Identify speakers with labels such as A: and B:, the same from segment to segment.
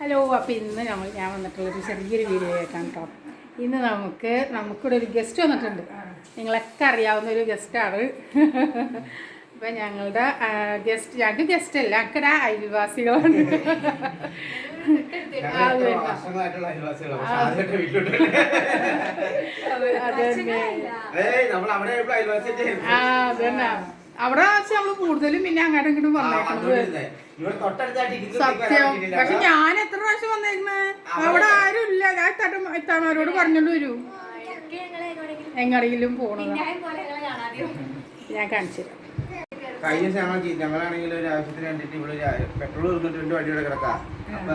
A: Hello അപ്പോൾ ഇന്ന് നമ്മൾ ഞാൻ വന്നിട്ടുള്ളൊരു ചെറിയൊരു വീഡിയോ ആയിട്ടാണ് കേട്ടോ ഇന്ന് നമുക്ക് നമുക്കിവിടെ ഒരു ഗസ്റ്റ് വന്നിട്ടുണ്ട്. നിങ്ങളൊക്കെ അറിയാവുന്ന ഒരു ഗസ്റ്റാണ് അപ്പം ഞങ്ങളുടെ ഗസ്റ്റ് ഞങ്ങൾക്ക് ഗസ്റ്റ് അല്ല ഞങ്ങളുടെ അയൽവാസികളാണ്. അത്. ആ. അവിടെ വെച്ച് നമ്മൾ കൂടുതലും പിന്നെ അങ്ങോട്ടും ഇങ്ങോട്ടും വന്നേക്കുന്നത് സത്യം. പക്ഷെ ഞാൻ എത്ര പ്രാവശ്യം വന്നേക്കുന്നത് അവിടെ ആരും ഇല്ല. ഞാൻ തട്ടും ഇത്താമാരോട് പറഞ്ഞോണ്ട് വരൂ. എങ്ങടെങ്കിലും പോണത്. ഞാൻ കാണിച്ചു തരാം.
B: കഴിഞ്ഞ ദിവസം ഞങ്ങൾ ഞങ്ങളാണെങ്കിൽ ഒരു ആവശ്യത്തിന് വേണ്ടിട്ട് ഇവിടെ പെട്രോൾ തീർന്നിട്ട് രണ്ട് വണ്ടിയുടെ കിടക്കാം. അപ്പൊ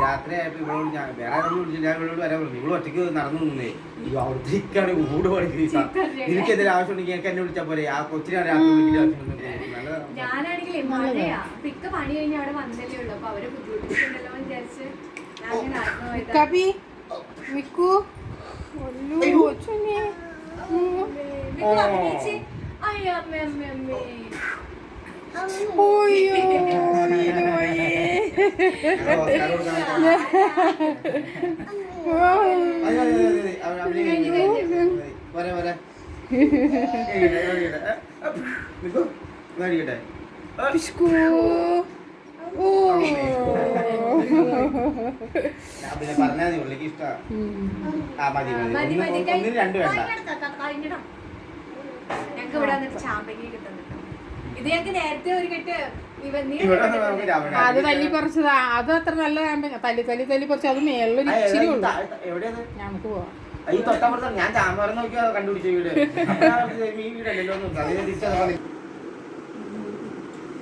B: രാത്രിയായപ്പോ ഇവളോട് ഞാൻ വേറെ ആരോടും വിളിച്ചില്ല ഞാൻ ഇവളോട് വരാൻ പറഞ്ഞു. ഇവൾ ഒറ്റയ്ക്ക് നടന്നു നിന്നേ. ഈ അവിടുത്തെ ഇക്കാണ് ഊട് പഠിക്കുന്നത് എനിക്ക് എന്തെങ്കിലും ആവശ്യം ഉണ്ടെങ്കിൽ എനിക്ക് എന്നെ വിളിച്ചാൽ പോരെ. ആ കൊച്ചിനാണ് രാത്രി വിളിക്കേണ്ട ആവശ്യം നല്ലതാണ്
C: ഞാനാണെങ്കിലേ മഴയാ. അപ്പൊ ഇക്ക പണി കഴിഞ്ഞ് അവിടെ വന്നല്ലേ ഉള്ളു. അപ്പൊ അവരെ ബുദ്ധിമുട്ടിട്ടുണ്ടല്ലോ വിചാരിച്ച്
A: കബി മിക്കു? ഒല്ലു,
C: അയ്യോ, അമ്മേ, അമ്മേ, അമ്മേ.
A: ഓയ്യോ, നീന് പോയേ.
B: ഞങ്ങൾ ഓസ്കാർ കൊടുക്കാൻ അതെ, അതെ, അതെ, അതെ. അവൻ അഭിനയിക്കുന്നു. വരെ, വരെ. ഏയ്, ഏയ്, ഏയ്, ഏയ്. അപ്പ്. നിക്കൂ. ഒന്ന് അടിക്കട്ടെ. ആ.
A: പിഷ്കു. ഓ.
B: ഞാൻ പറഞ്ഞാ മതി, ഉള്ളിക്ക് ഇഷ്ടാ. ആ, മതി, മതി. ഒന്നിന് രണ്ട് വേണ്ട.
C: കഴിഞ്ഞിടാം, ക- ക- ഞങ്ങക്ക് ഇവിടെ വന്നിട്ട് ചാമ്പങ്ങ കിട്ടുന്നുണ്ട് ഇത് ഞങ്ങക്ക് നേരത്തെ ഒരു കെട്ട്
A: അത് തല്ലി പറിച്ചത്. അത് അത്ര നല്ല തല്ലി തല്ലി തല്ലി പറിച്ചു അത്
B: മേളിൽ
A: ഇച്ചിരി ഉള്ളു. നമുക്ക് പോവാം.
B: ഈ തൊട്ടപ്പുറത്ത് ഞാൻ കണ്ടുപിടിച്ച വീട്. ഈ വീടല്ലല്ലോ.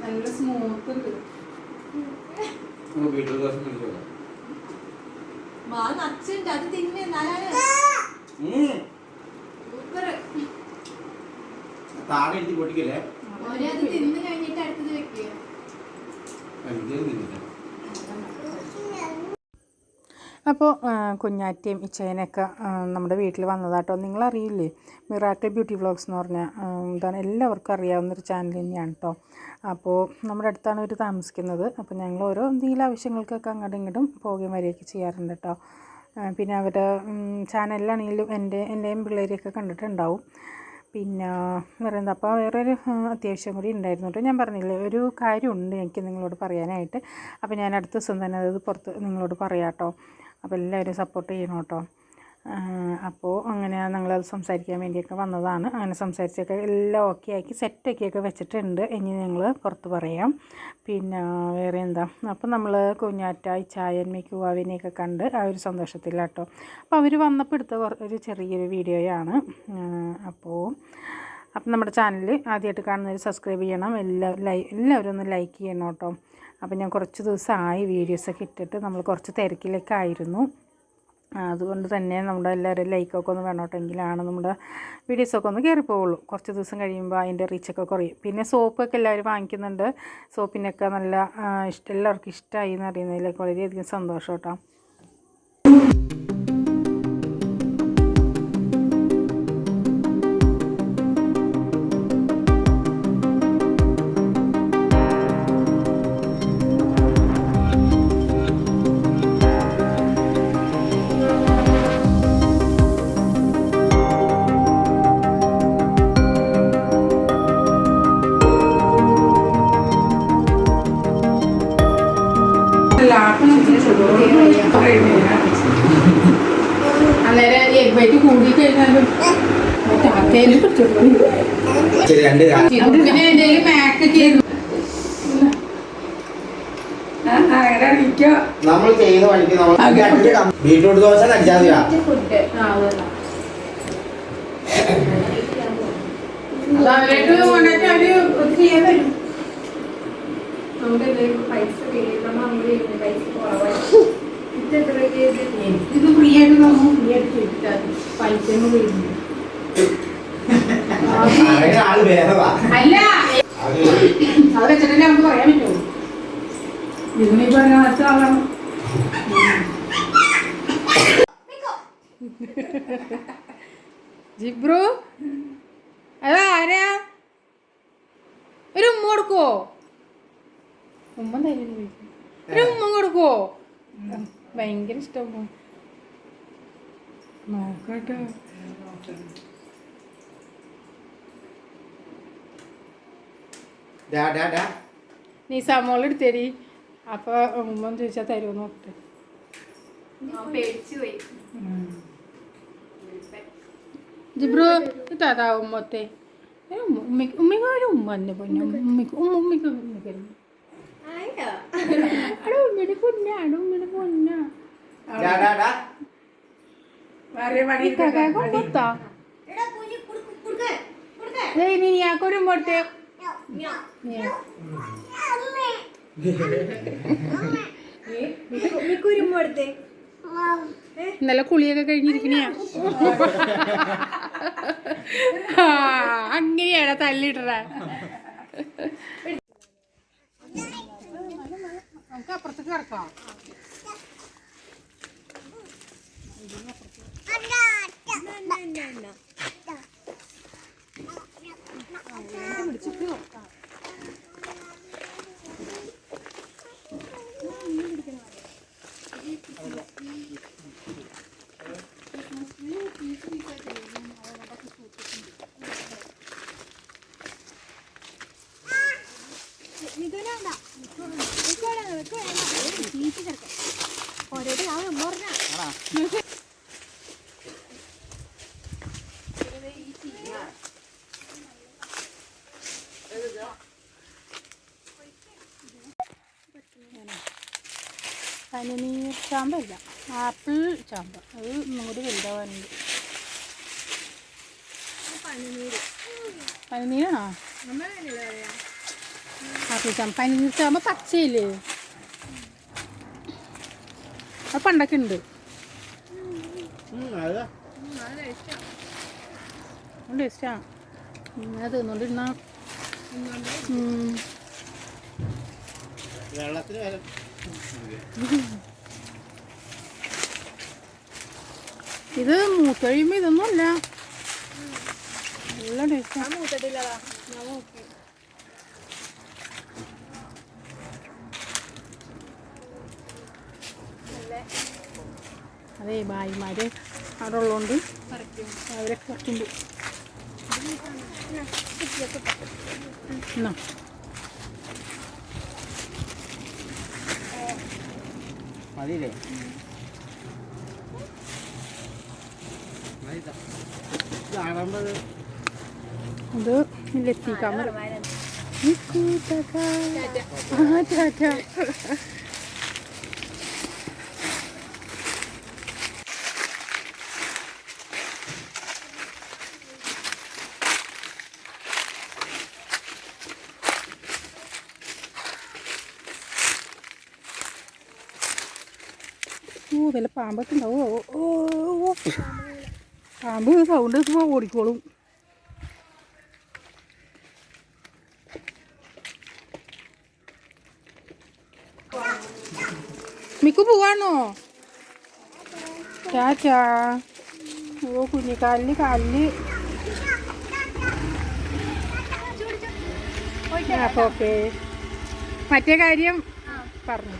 A: നല്ല സ്മൂത്ത് ഉണ്ട്.
B: ദോശ
C: അത് തിന്നെ എന്നാലാണ്.
B: താഴെ പൊട്ടിക്കല്ലേ?
C: ഓനെ അത് തിന്ന്
A: അപ്പോൾ കുഞ്ഞാറ്റയും ഇച്ചയനൊക്കെ നമ്മുടെ വീട്ടിൽ വന്നതാട്ടോ. നിങ്ങളറിയില്ലേ മിറാക്കിൾ ബ്യൂട്ടി വ്ളോഗ്സ് എന്ന് പറഞ്ഞാൽ എന്താണ് എല്ലാവർക്കും അറിയാവുന്നൊരു ചാനൽ തന്നെയാണ് കേട്ടോ. അപ്പോൾ നമ്മുടെ അടുത്താണ് ഇവർ താമസിക്കുന്നത്. അപ്പോൾ ഞങ്ങൾ ഓരോ എന്തെങ്കിലും ആവശ്യങ്ങൾക്കൊക്കെ അങ്ങോട്ടും ഇങ്ങോട്ടും പോകുകയും വരികയൊക്കെ ചെയ്യാറുണ്ട് കേട്ടോ. പിന്നെ അവരുടെ ചാനലിലാണെങ്കിലും എന്റെ എന്റെയും പിള്ളേരെയൊക്കെ കണ്ടിട്ടുണ്ടാവും. പിന്നെ പറയുന്നത് അപ്പോൾ വേറൊരു അത്യാവശ്യം കൂടി ഉണ്ടായിരുന്നു കേട്ടോ ഞാൻ പറഞ്ഞില്ലേ ഒരു കാര്യമുണ്ട് എനിക്ക് നിങ്ങളോട് പറയാനായിട്ട്. അപ്പോൾ ഞാൻ അടുത്ത ദിവസം തന്നെ അത് പുറത്ത് നിങ്ങളോട് പറയാം കേട്ടോ അപ്പോൾ എല്ലാവരും സപ്പോർട്ട് ചെയ്യണം കേട്ടോ അപ്പോൾ അങ്ങനെ ഞങ്ങളത് സംസാരിക്കാൻ വേണ്ടിയൊക്കെ വന്നതാണ്. അങ്ങനെ സംസാരിച്ചൊക്കെ എല്ലാം ഓക്കെ ആക്കി സെറ്റാക്കിയൊക്കെ വെച്ചിട്ടുണ്ട്. ഇനി ഞങ്ങൾ പുറത്ത് പറയാം. പിന്നെ വേറെ എന്താ? അപ്പോൾ നമ്മൾ കുഞ്ഞാറ്റ ചായൻ മിക്കുവാവിനെയൊക്കെ കണ്ട് ആ ഒരു സന്തോഷത്തിലാട്ടോ. അപ്പോൾ അവർ വന്നപ്പോൾ എടുത്ത ഒരു ചെറിയൊരു വീഡിയോയാണ് അപ്പോൾ അപ്പം നമ്മുടെ ചാനൽ ആദ്യമായിട്ട് കാണുന്നവർ സബ്സ്ക്രൈബ് ചെയ്യണം. എല്ലാ ലൈ എല്ലാവരും ഒന്ന് ലൈക്ക് ചെയ്യണം കേട്ടോ. അപ്പം ഞാൻ കുറച്ച് ദിവസമായി വീഡിയോസൊക്കെ ഇട്ടിട്ട് നമ്മൾ കുറച്ച് തിരക്കിലൊക്കെ ആയിരുന്നു. അതുകൊണ്ട് തന്നെ നമ്മുടെ എല്ലാവരും ലൈക്കൊക്കെ ഒന്ന് വേണോട്ടെങ്കിലാണ് നമ്മുടെ വീഡിയോസൊക്കെ ഒന്ന് കയറിപ്പോവുള്ളൂ. കുറച്ച് ദിവസം കഴിയുമ്പോൾ അതിന്റെ റീച്ചൊക്കെ കുറയും. പിന്നെ സോപ്പൊക്കെ എല്ലാവരും വാങ്ങിക്കുന്നുണ്ട്. സോപ്പിനൊക്കെ നല്ല ഇഷ്ടം എല്ലാവർക്കും ഇഷ്ടമായി എന്ന് അറിയുന്നതിലൊക്കെ വളരെയധികം സന്തോഷം കേട്ടോ. അന്നേരം എഗ് വൈറ്റ് കൂടി കഴിഞ്ഞാലും
B: രണ്ട് കാ-
A: പിന്നെ എന്തെങ്കിലും മാക്കൊക്കെ ആയിരുന്നു
B: നമ്മൾ ചെയ്യുന്ന പണിക്ക് നമ്മൾ ബീട്രൂട്ട് ദോശ കടിച്ചാൽ മതിയാ
A: അത്. അവരായിട്ട് ചെയ്യാൻ വരും
C: നമുക്ക് എന്തെങ്കിലും പൈസ നമ്മൾ നമ്മൾ ചെയ്യുന്ന പൈസ കുറവായി. ഇത് എത്ര
A: ഇത് ഫ്രീ ആയിട്ട് നമ്മൾ ഫ്രീ ആയിട്ട് ചെയ്തിട്ടാൽ പൈസ ഒന്നും
B: അങ്ങനെ ആൾ
A: അല്ല.
B: അത്
A: വെച്ചിട്ടല്ലേ നമുക്ക് പറയാൻ പറ്റുള്ളൂ ഇതിനിപ്പോ അതിനകത്ത് ആളാണ്. ജിബ്രു? അതാ ആരാ? ഒരു ഉമ്മ കൊടുക്കോ ഉമ്മ തരുന്നു ഒരു ഉമ്മ കൊടുക്കുവോ? ഭയങ്കര ഇഷ്ടമാവും നോക്കട്ടോ. നീ സമോൾ എടുത്തേരി. അപ്പോൾ ഉമ്മ ചോദിച്ചാൽ തരുമോ നോക്കട്ടെ. ജിബ്രോ ഇതാ ഉമ്മത്തെ ഉമ്മയ്ക്ക് ഉമ്മയ്ക്ക് ഒരു ഉമ്മ തന്നെ പൊന്നു ഉമ്മയ്ക്ക് ഉമ്മ ഉമ്മയ്ക്ക് ഉമ്മയ്ക്ക് ഒരു ഉമ്മ.
C: ആയിട്ടാ.
A: അവിടെ ഉമ്മയുടെ പൊന്ന അവിടെ ഉമ്മയുടെ പൊന്ന
B: ഡാ ഡാ ഡാ
A: കൊത്താ
C: എടാ, കുഞ്ഞി കുടുക്ക്, കുടുക്ക്, കുടുക്ക്.
A: ഏയ് നീ ഞാക്കൊരു ഉമ്മട്ടെ
C: ഞാ. മിക്കു- മിക്കു ഒരു ഉമ്മ കൊടുത്തേ.
A: ഇന്നലെ കുളിയൊക്കെ കഴിഞ്ഞിരിക്കണിയാ അങ്ങനെയാണ് തല്ലിടറ നമുക്ക് അപ്പുറത്തേക്ക് കിടക്കാം
C: എന്നാ, എന്നാ, എന്നാ. മിഥുന വേണ്ട. മിക്കു വേണ്ട. മിക്കു വേണ്ട, മിക്കു വേണ്ട. ഏയ്, ചീത്ത ചെറുക്കൻ. ഓരോരുത്തർ ആ ഉമ്മ പറഞ്ഞാ.
A: പനിനീർ ചാമ്പല്ല ആപ്പിൾ ചാമ്പ. അത് ഒന്നുകൂടി വലുതാവാനുണ്ട് പനിനീരാണോ? പനിനീർ ചാമ്പ പച്ചയില്ലേ? അത് പണ്ടൊക്കെ ഉണ്ട്.
B: അത്.
A: തിന്നോണ്ടിരുന്ന.
B: വെള്ളത്തിന്
A: ഇത് മൂത്ത് കഴിയുമ്പോൾ ഇതൊന്നും അല്ല നല്ല ടേസ്റ്റാ
C: മൂത്തിട്ടില്ലതാ. ഞാൻ നോക്കി.
A: അതേ ഭായിമാർ അവിടെ ഉള്ളതുകൊണ്ട്. അവരൊക്കെ കുറച്ചുണ്ട്. എന്നാ?
B: മതിയില്ലേ? മതി ഇതാ.
C: മണം.
A: ആ ചാറ്റ ഓ വല്ല പാമ്പൊക്കെ ഉണ്ടാവോ ഓ. പാമ്പ് സൗണ്ട് കേൾക്കുമ്പോൾ ഓടിക്കോളും. മിക്കു പോവാണോ? ചാച്ചാ ഓ കുഞ്ഞിക്കാലിന് കാലിന് അപ്പോൾ ഓക്കെ. മറ്റേ കാര്യം പറഞ്ഞു.